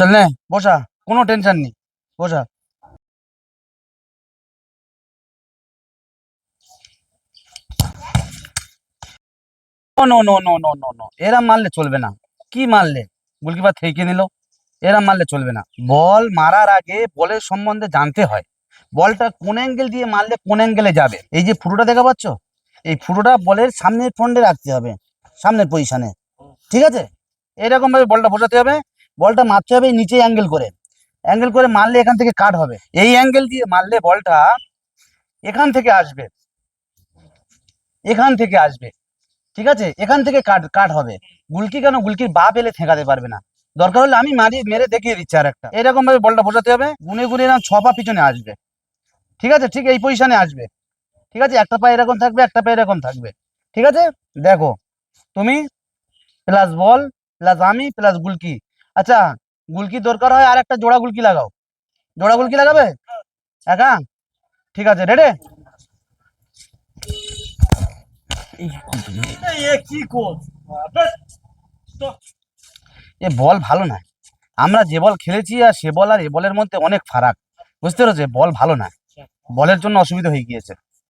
চল নে, বসা, কোনো টেনশন নেই, বসা। No no no no no no এরা মারলে চলবে না। কি মারলে? গোলকিপার থেকে নিল এরা মারলে চলবে না। বল মারার আগে বলের সম্বন্ধে জানতে হয়। বলটা কোন অ্যাঙ্গেল দিয়ে মারলে কোন অ্যাঙ্গেলে যাবে? এই যে ফুটোটা দেখা পাচ্ছ? এই ফুটোটা বলের সামনের ফ্রন্টে রাখতে হবে, সামনের পজিশনে ঠিক আছে? এরকম ভাবে বলটা বোঝাতে হবে। বলটা মারতে হবে নিচে অ্যাঙ্গেল করে। অ্যাঙ্গেল করে মারলে এখান থেকে কাট হবে। এই অ্যাঙ্গেল দিয়ে মারলে বলটা এখান থেকে আসবে। এখান থেকে আসবে। ঠিক আছে? এখান থেকে কাট কাট হবে। গুলকি কেন? গুলকির বাপ এলে ঠেকাতে পারবে না। দরকার হলে আমি মারি মেরে দেখিয়ে দিচ্ছি আর একটা এরকম ভাবে বলটা বোঝাতে হবে। গুনে গুনে এরকম ছ পা পিছনে আসবে। ঠিক আছে? ঠিক এই পজিশনে আসবে। ঠিক আছে? একটা পায়ে এরকম থাকবে, একটা পায়ে এরকম থাকবে। ঠিক আছে? দেখো, তুমি প্লাস বল প্লাস আমি প্লাস গুলকি। আচ্ছা গুলকি দরকার হয় আর একটা জোড়া গুলকি লাগাও। জোড়া গুলকি লাগাবে? একা? ঠিক আছে রেডে এ বল ভালো না আমরা যে বল খেলেছি আর সে বল আর এ বলের মধ্যে অনেক ফারাক। বুঝতে পেরেছ? বল ভালো না বলের জন্য অসুবিধা হয়ে গিয়েছে।